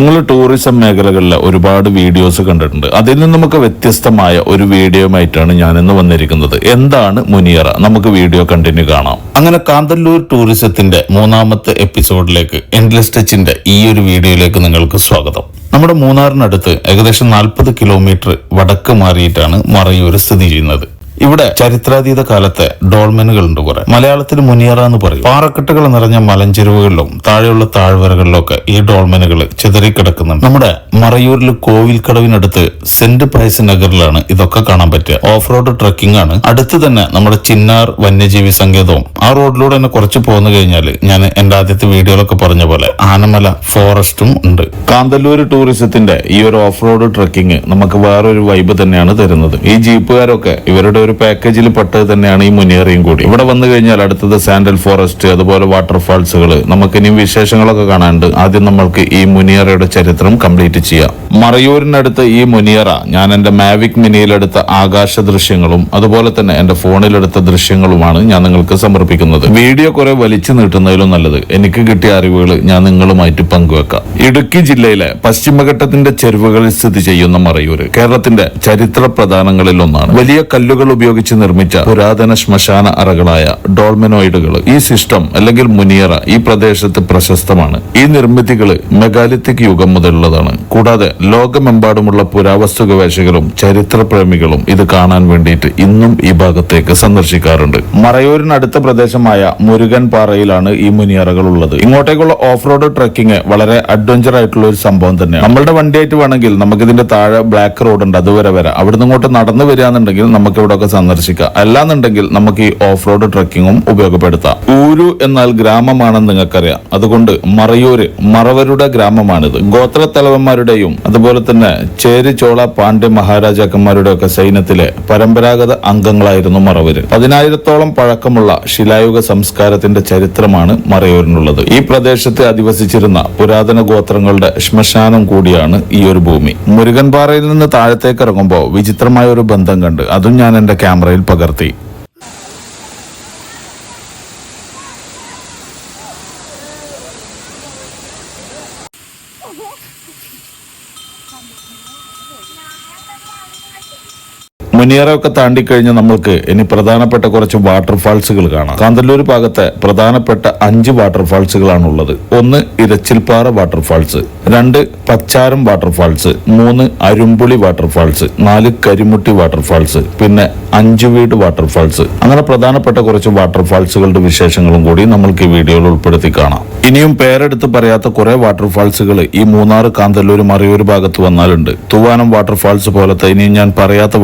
നിങ്ങൾ ടൂറിസം മേഖലകളിൽ ഒരുപാട് വീഡിയോസ് കണ്ടിട്ടുണ്ട്. അതിൽ നിന്ന് നമുക്ക് വ്യത്യസ്തമായ ഒരു വീഡിയോയുമായിട്ടാണ് ഞാൻ ഇന്ന് വന്നിരിക്കുന്നത്. എന്താണ് മുനിയറ? നമുക്ക് വീഡിയോ കണ്ടിന്യൂ കാണാം. അങ്ങനെ കാന്തല്ലൂർ ടൂറിസത്തിന്റെ മൂന്നാമത്തെ എപ്പിസോഡിലേക്ക് എൻഡ്ലെസ് ടച്ചിന്റെ ഈ ഒരു വീഡിയോയിലേക്ക് നിങ്ങൾക്ക് സ്വാഗതം. നമ്മുടെ മൂന്നാറിനടുത്ത് ഏകദേശം നാൽപ്പത് കിലോമീറ്റർ വടക്ക് മാറിയിട്ടാണ് മറയൂർ സ്ഥിതി ചെയ്യുന്നത്. ഇവിടെ ചരിത്രാതീത കാലത്തെ ഡോൾമെനുകൾ ഉണ്ട് കുറെ. മലയാളത്തിൽ മുനിയറ എന്ന് പറയും. പാറക്കെട്ടുകൾ നിറഞ്ഞ മലഞ്ചെരുവുകളിലും താഴെയുള്ള താഴ്വരകളിലൊക്കെ ഈ ഡോൾമെനുകൾ ചിതറിക്കിടക്കുന്നുണ്ട്. നമ്മുടെ മറയൂരിൽ കോവിൽക്കടവിനടുത്ത് സെന്റ് പൈസ് നഗറിലാണ് ഇതൊക്കെ കാണാൻ പറ്റുക. ഓഫ് റോഡ് ട്രക്കിംഗ് ആണ്. അടുത്ത് തന്നെ നമ്മുടെ ചിന്നാർ വന്യജീവി സങ്കേതവും. ആ റോഡിലൂടെ തന്നെ കുറച്ച് പോന്നു കഴിഞ്ഞാൽ ഞാൻ എന്റെ ആദ്യത്തെ വീഡിയോയിലൊക്കെ പറഞ്ഞ പോലെ ആനമല ഫോറസ്റ്റും ഉണ്ട്. കാന്തല്ലൂർ ടൂറിസത്തിന്റെ ഈ ഒരു ഓഫ് റോഡ് ട്രക്കിംഗ് നമുക്ക് വേറൊരു വൈബ് തന്നെയാണ് തരുന്നത്. ഈ ജീപ്പുകാരൊക്കെ ഇവരുടെ പാക്കേജിൽ പെട്ടത് തന്നെയാണ് ഈ മുനിയറിയും കൂടി. ഇവിടെ വന്നു കഴിഞ്ഞാൽ അടുത്തത് സാൻഡൽ ഫോറസ്റ്റ് അതുപോലെ വാട്ടർഫാൾസുകൾ നമുക്ക് ഇനിയും വിശേഷങ്ങളൊക്കെ കാണാനുണ്ട്. ആദ്യം നമ്മൾക്ക് ഈ മുനിയറയുടെ ചരിത്രം കംപ്ലീറ്റ് ചെയ്യാം. മറയൂരിനടുത്ത് ഈ മുനിയറ ഞാൻ എന്റെ മാവിക് മിനിയിലെടുത്ത ആകാശ ദൃശ്യങ്ങളും അതുപോലെ തന്നെ എന്റെ ഫോണിലെടുത്ത ദൃശ്യങ്ങളുമാണ് ഞാൻ നിങ്ങൾക്ക് സമർപ്പിക്കുന്നത്. വീഡിയോ കുറെ വലിച്ചു നീട്ടുന്നതിലും നല്ലത്. എനിക്ക് കിട്ടിയ അറിവുകൾ ഞാൻ നിങ്ങളുമായിട്ട് പങ്കുവെക്കാം. ഇടുക്കി ജില്ലയിലെ പശ്ചിമഘട്ടത്തിന്റെ ചെരുവുകളിൽ സ്ഥിതി ചെയ്യുന്ന മറയൂര് കേരളത്തിന്റെ ചരിത്ര പ്രധാനങ്ങളിൽ ഒന്നാണ്. വലിയ കല്ലുകൾ ഉപയോഗിച്ച് നിർമ്മിച്ച പുരാതന ശ്മശാന അറകളായ ഡോൾമെനോയിഡുകൾ ഈ സിസ്റ്റം അല്ലെങ്കിൽ മുനിയറ ഈ പ്രദേശത്ത് പ്രശസ്തമാണ്. ഈ നിർമ്മിതികൾ മെഗാലിത്തിക് യുഗം മുതലുള്ളതാണ്. കൂടാതെ ലോകമെമ്പാടുമുള്ള പുരാവസ്തു ഗവേഷകരും ചരിത്ര പ്രേമികളും ഇത് കാണാൻ വേണ്ടിയിട്ട് ഇന്നും ഈ ഭാഗത്തേക്ക് സന്ദർശിക്കാറുണ്ട്. മറയൂരിനടുത്ത പ്രദേശമായ മുരുകൻ പാറയിലാണ് ഈ മുനിയറകൾ ഉള്ളത് ഇങ്ങോട്ടേക്കുള്ള ഓഫ് റോഡ് ട്രക്കിംഗ് വളരെ അഡ്വഞ്ചർ ആയിട്ടുള്ള ഒരു സംഭവം തന്നെയാണ്. നമ്മളുടെ വണ്ടിയായിട്ട് വേണമെങ്കിൽ നമുക്ക് ഇതിന്റെ താഴെ ബ്ലാക്ക് റോഡ് ഉണ്ട് അതുവരെ വരാം. അവിടുന്ന് ഇങ്ങോട്ട് നടന്നു വരികയാണെന്നുണ്ടെങ്കിൽ നമുക്ക് ഇവിടെ ഒക്കെ സന്ദർശിക്കാം. അല്ലാന്നുണ്ടെങ്കിൽ നമുക്ക് ഈ ഓഫ് റോഡ് ട്രക്കിങ്ങും ഉപയോഗപ്പെടുത്താം. ഊരു എന്നാൽ ഗ്രാമമാണെന്ന് നിങ്ങൾക്കറിയാം. അതുകൊണ്ട് മറയൂര് മറവരുടെ ഗ്രാമമാണിത്. ഗോത്ര തലവന്മാരുടെയും അതുപോലെ തന്നെ ചേരി ചോള പാണ്ഡ്യ മഹാരാജാക്കന്മാരുടെ ഒക്കെ സൈന്യത്തിലെ പരമ്പരാഗത അംഗങ്ങളായിരുന്നു മറവര്. പതിനായിരത്തോളം പഴക്കമുള്ള ശിലായുഗ സംസ്കാരത്തിന്റെ ചരിത്രമാണ് മറയൂരിനുള്ളത്. ഈ പ്രദേശത്ത് അധിവസിച്ചിരുന്ന പുരാതന ഗോത്രങ്ങളുടെ ശ്മശാനം കൂടിയാണ് ഈ ഒരു ഭൂമി. മുരുകൻപാറയിൽ നിന്ന് താഴത്തേക്ക് ഇറങ്ങുമ്പോൾ വിചിത്രമായ ഒരു ബന്ധം കണ്ട് അതും ഞാൻ എന്റെ ക്യാമറയിൽ പകർത്തി. മുനിയറൊക്കെ താണ്ടിക്കഴിഞ്ഞ് നമ്മൾക്ക് ഇനി പ്രധാനപ്പെട്ട കുറച്ച് വാട്ടർഫാൾസുകൾ കാണാം. കാന്തല്ലൂർ ഭാഗത്തെ പ്രധാനപ്പെട്ട അഞ്ച് വാട്ടർഫാൾസുകളാണ് ഉള്ളത് ഒന്ന് ഇരച്ചിൽപ്പാറ വാട്ടർഫാൾസ് രണ്ട് പച്ചാരം വാട്ടർഫാൾസ് മൂന്ന് അരുമ്പുളി വാട്ടർഫാൾസ് നാല് കരിമുട്ടി വാട്ടർഫാൾസ് പിന്നെ അഞ്ചുവീട് വാട്ടർഫാൾസ് അങ്ങനെ പ്രധാനപ്പെട്ട കുറച്ച് വാട്ടർഫാൾസുകളുടെ വിശേഷങ്ങളും കൂടി നമ്മൾക്ക് ഈ വീഡിയോയിൽ ഉൾപ്പെടുത്തി കാണാം. ഇനിയും പേരെടുത്ത് പറയാത്ത കുറെ വാട്ടർഫാൾസുകൾ ഈ മൂന്നാർ കാന്തല്ലൂർ മറിയൂർ ഭാഗത്ത് വന്നാലുണ്ട്. തൂവാനം വാട്ടർഫാൾസ് പോലത്തെ ഇനിയും ഞാൻ പറയാത്ത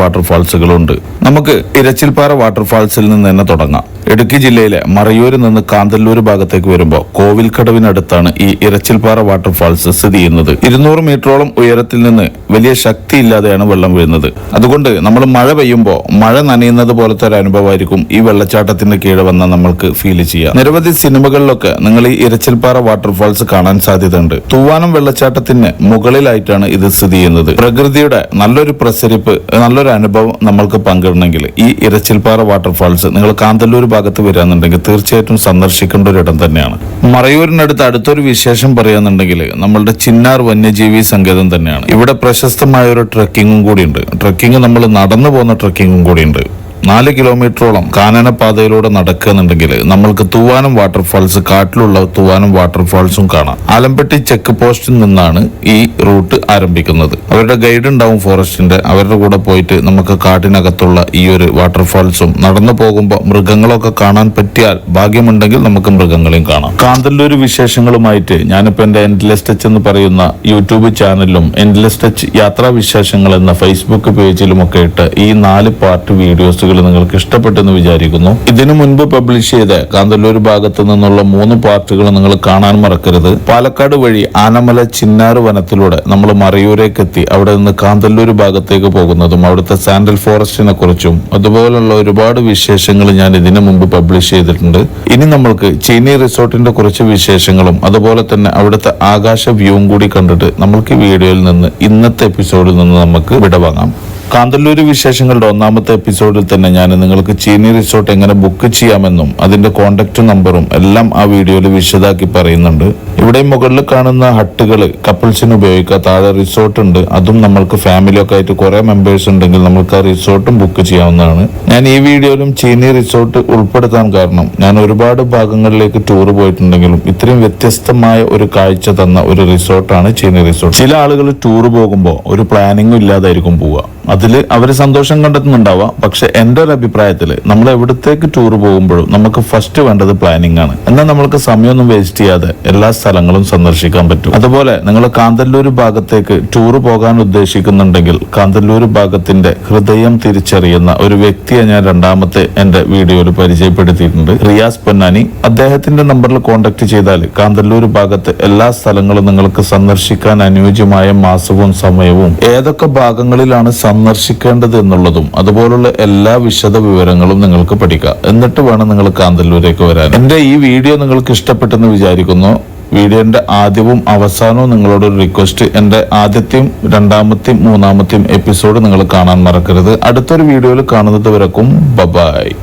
വാട്ടർഫാൾസുകളുണ്ട് നമുക്ക് ഇരച്ചിൽപ്പാറ വാട്ടർഫാൾസിൽ നിന്ന് തന്നെ തുടങ്ങാം. ഇടുക്കി ജില്ലയിലെ മറയൂരിൽ നിന്ന് കാന്തല്ലൂർ ഭാഗത്തേക്ക് വരുമ്പോൾ കോവിൽക്കടവിനടുത്താണ് ഈ ഇരച്ചിൽപ്പാറ വാട്ടർഫാൾസ് സ്ഥിതി ചെയ്യുന്നത്. ഇരുന്നൂറ് മീറ്ററോളം ഉയരത്തിൽ നിന്ന് വലിയ ശക്തിയില്ലാതെയാണ് വെള്ളം വീഴുന്നത്. അതുകൊണ്ട് നമ്മൾ മഴ പെയ്യുമ്പോൾ മഴ നനയുന്നത് പോലത്തെ ഒരു അനുഭവമായിരിക്കും ഈ വെള്ളച്ചാട്ടത്തിന്റെ കീഴെ വന്ന നമ്മൾക്ക് ഫീൽ ചെയ്യാം. നിരവധി സിനിമകളിലൊക്കെ നിങ്ങൾ ഈ ഇരച്ചിൽപ്പാറ വാട്ടർഫാൾസ് കാണാൻ സാധ്യതയുണ്ട്. തൂവാനം വെള്ളച്ചാട്ടത്തിന് മുകളിലായിട്ടാണ് ഇത് സ്ഥിതി ചെയ്യുന്നത്. പ്രകൃതിയുടെ നല്ലൊരു പ്രസരിപ്പ് നല്ലൊരു അനുഭവം നമ്മൾക്ക് പങ്കിടണമെങ്കിൽ ഈ ഇരച്ചിൽപ്പാറ വാട്ടർഫാൾസ് നിങ്ങൾ കാന്തല്ലൂർ ഭാഗത്ത് വരാന്നുണ്ടെങ്കിൽ തീർച്ചയായിട്ടും സന്ദർശിക്കേണ്ട ഒരു ഇടം തന്നെയാണ്. മറയൂരിനടുത്ത് അടുത്തൊരു വിശേഷം പറയാന്നുണ്ടെങ്കിൽ നമ്മളുടെ ചിന്നാർ വന്യജീവി സങ്കേതം തന്നെയാണ്. ഇവിടെ പ്രശസ്തമായ ഒരു ട്രക്കിങ്ങും കൂടിയുണ്ട്. ട്രക്കിംഗ് നമ്മൾ നടന്നു പോകുന്ന ട്രക്കിങ്ങും കൂടിയുണ്ട്. നാല് കിലോമീറ്ററോളം കാനനപാതയിലൂടെ നടക്കുന്നുണ്ടെങ്കിൽ നമ്മൾക്ക് തൂവാനം വാട്ടർഫാൾസ് കാട്ടിലുള്ള തൂവാനം വാട്ടർഫാൾസും കാണാം. ആലമ്പട്ടി ചെക്ക് പോസ്റ്റിൽ നിന്നാണ് ഈ റൂട്ട് ആരംഭിക്കുന്നത്. അവരുടെ ഗൈഡ് ഉണ്ടാവും ഫോറസ്റ്റിന്റെ അവരുടെ കൂടെ പോയിട്ട് നമുക്ക് കാട്ടിനകത്തുള്ള ഈ ഒരു വാട്ടർഫാൾസും നടന്നു പോകുമ്പോൾ മൃഗങ്ങളൊക്കെ കാണാൻ പറ്റിയാൽ ഭാഗ്യമുണ്ടെങ്കിൽ നമുക്ക് മൃഗങ്ങളെയും കാണാം. കാന്തല്ലൂർ വിശേഷങ്ങളുമായിട്ട് ഞാനിപ്പോ എന്റെ എൻഡ്ലെസ് ടച്ച് എന്ന് പറയുന്ന യൂട്യൂബ് ചാനലിലും എൻഡ്ലെസ് ടച്ച് യാത്രാ വിശേഷങ്ങൾ എന്ന ഫേസ്ബുക്ക് പേജിലും ഒക്കെ ഇട്ട് ഈ നാല് പാർട്ട് വീഡിയോസുകൾ നിങ്ങൾക്ക് ഇഷ്ടപ്പെട്ടെന്ന് വിചാരിക്കുന്നു. ഇതിനു മുൻപ് പബ്ലിഷ് ചെയ്ത കാന്തല്ലൂർ ഭാഗത്ത് നിന്നുള്ള മൂന്ന് പാർട്ടുകൾ നിങ്ങൾ കാണാൻ മറക്കരുത്. പാലക്കാട് വഴി ആനമല ചിന്നാർ വനത്തിലൂടെ നമ്മൾ മറയൂരേക്ക് എത്തി അവിടെ നിന്ന് കാന്തല്ലൂർ ഭാഗത്തേക്ക് പോകുന്നതും അവിടുത്തെ സാൻഡൽ ഫോറസ്റ്റിനെ കുറിച്ചും അതുപോലുള്ള ഒരുപാട് വിശേഷങ്ങൾ ഞാൻ ഇതിനു മുമ്പ് പബ്ലിഷ് ചെയ്തിട്ടുണ്ട്. ഇനി നമ്മൾക്ക് ചീനി റിസോർട്ടിന്റെ കുറച്ച് വിശേഷങ്ങളും അതുപോലെ തന്നെ അവിടുത്തെ ആകാശ വ്യൂവും കൂടി കണ്ടിട്ട് നമ്മൾക്ക് ഈ വീഡിയോയിൽ നിന്ന് ഇന്നത്തെ എപ്പിസോഡിൽ നിന്ന് നമുക്ക് വിടവാങ്ങാം. കാന്തല്ലൂര് വിശേഷങ്ങളുടെ ഒന്നാമത്തെ എപ്പിസോഡിൽ തന്നെ ഞാൻ നിങ്ങൾക്ക് ചീനി റിസോർട്ട് എങ്ങനെ ബുക്ക് ചെയ്യാമെന്നും അതിന്റെ കോണ്ടാക്ട് നമ്പറും എല്ലാം ആ വീഡിയോയിൽ വിശദമാക്കി പറയുന്നുണ്ട്. ഇവിടെ മുകളിൽ കാണുന്ന ഹട്ടുകൾ കപ്പിൾസിന് ഉപയോഗിക്കാം താഴെ റിസോർട്ട് ഉണ്ട്. അതും നമ്മൾക്ക് ഫാമിലിയൊക്കെ ആയിട്ട് കുറേ മെമ്പേഴ്സ് ഉണ്ടെങ്കിൽ നമുക്ക് ആ റിസോർട്ടും ബുക്ക് ചെയ്യാവുന്നതാണ്. ഞാൻ ഈ വീഡിയോയിലും ചീനി റിസോർട്ട് ഉൾപ്പെടുത്താൻ കാരണം ഞാൻ ഒരുപാട് ഭാഗങ്ങളിലേക്ക് ടൂർ പോയിട്ടുണ്ടെങ്കിലും ഇത്രയും വ്യത്യസ്തമായ ഒരു കാഴ്ച തന്ന ഒരു റിസോർട്ടാണ് ചീനി റിസോർട്ട് ചില ആളുകൾ ടൂർ പോകുമ്പോൾ ഒരു പ്ലാനിങ്ങും ഇല്ലാതായിരിക്കും പോവുക. അതിൽ അവർ സന്തോഷം കണ്ടെത്തുന്നുണ്ടാവാം. പക്ഷെ എന്റെ ഒരു അഭിപ്രായത്തിൽ നമ്മൾ എവിടത്തേക്ക് ടൂർ പോകുമ്പോഴും നമുക്ക് ഫസ്റ്റ് വേണ്ടത് പ്ലാനിങ് ആണ്. എന്നാൽ നമ്മൾക്ക് സമയമൊന്നും വേസ്റ്റ് ചെയ്യാതെ എല്ലാ സ്ഥലങ്ങളും സന്ദർശിക്കാൻ പറ്റും. അതുപോലെ നിങ്ങൾ കാന്തല്ലൂർ ഭാഗത്തേക്ക് ടൂർ പോകാൻ ഉദ്ദേശിക്കുന്നുണ്ടെങ്കിൽ കാന്തല്ലൂർ ഭാഗത്തിന്റെ ഹൃദയം തിരിച്ചറിയുന്ന ഒരു വ്യക്തിയെ ഞാൻ രണ്ടാമത്തെ എന്റെ വീഡിയോയിൽ പരിചയപ്പെടുത്തിയിട്ടുണ്ട്. റിയാസ് പൊന്നാനി അദ്ദേഹത്തിന്റെ നമ്പറിൽ കോൺടാക്ട് ചെയ്താൽ കാന്തല്ലൂർ ഭാഗത്ത് എല്ലാ സ്ഥലങ്ങളും നിങ്ങൾക്ക് സന്ദർശിക്കാൻ അനുയോജ്യമായ മാസവും സമയവും ഏതൊക്കെ ഭാഗങ്ങളിലാണ് സന്ദർശിക്കേണ്ടത് എന്നുള്ളതും അതുപോലുള്ള എല്ലാ വിശദ വിവരങ്ങളും നിങ്ങൾക്ക് പഠിക്കാം. എന്നിട്ട് വേണം നിങ്ങൾ കാന്തല്ലൂരേക്ക് വരാൻ. എന്റെ ഈ വീഡിയോ നിങ്ങൾക്ക് ഇഷ്ടപ്പെട്ടെന്ന് വിചാരിക്കുന്നു. വീഡിയോന്റെ ആദ്യവും അവസാനവും നിങ്ങളോട് റിക്വസ്റ്റ് എന്റെ ആദ്യത്തെയും രണ്ടാമത്തെയും മൂന്നാമത്തെയും എപ്പിസോഡ് നിങ്ങൾ കാണാൻ മറക്കരുത്. അടുത്തൊരു വീഡിയോയിൽ കാണുന്നത് വരക്കും. ബബായ്